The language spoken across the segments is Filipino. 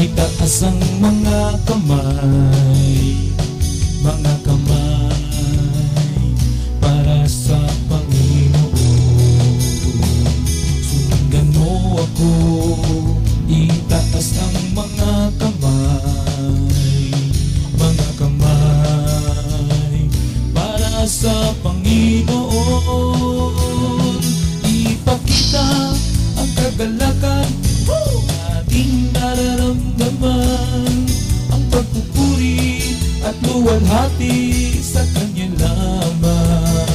Itaas ang mga Ang pagpupuri at luwalhati sa Kanya lamang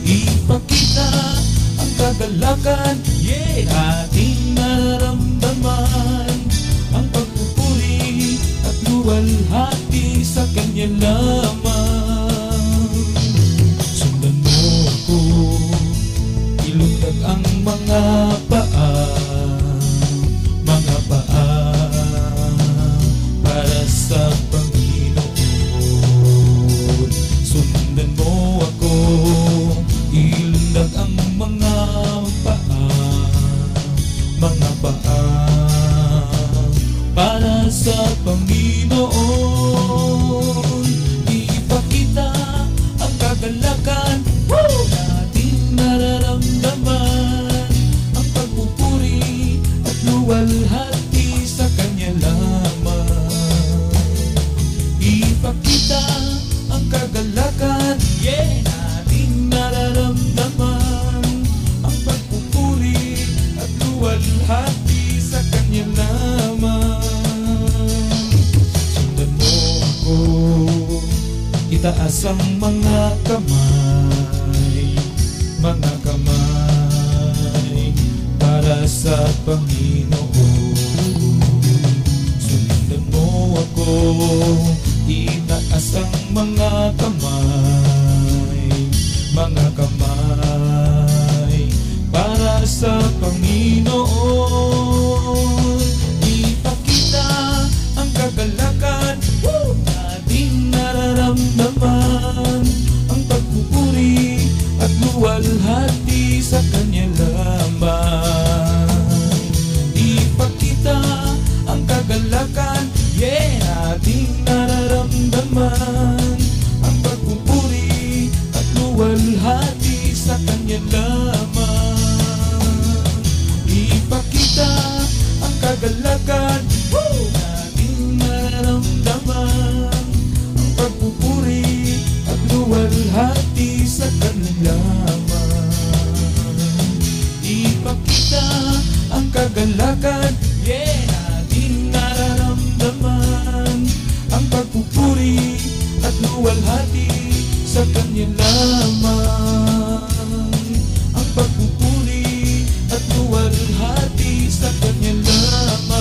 Ipakita ang kagalakan yeah. Ating nararamdaman Ang pagpupuri at luwalhati sa Kanya lamang Para sa Panginoon. Ipakita ang kagalakan Itaas ang mga kamay Mga kamay Para sa Panginoon. Sundan mo ako Itaas ang mga kamay Mga kamay Para sa Panginoon at luwalhati sa Kanya lamang Ipakita ang kagalakan. Yeah, ating nararamdaman. Ang pagpupuri at luwalhati sa Kanya lamang. Ang pagpupuri at luwalhati sa Kanya lamang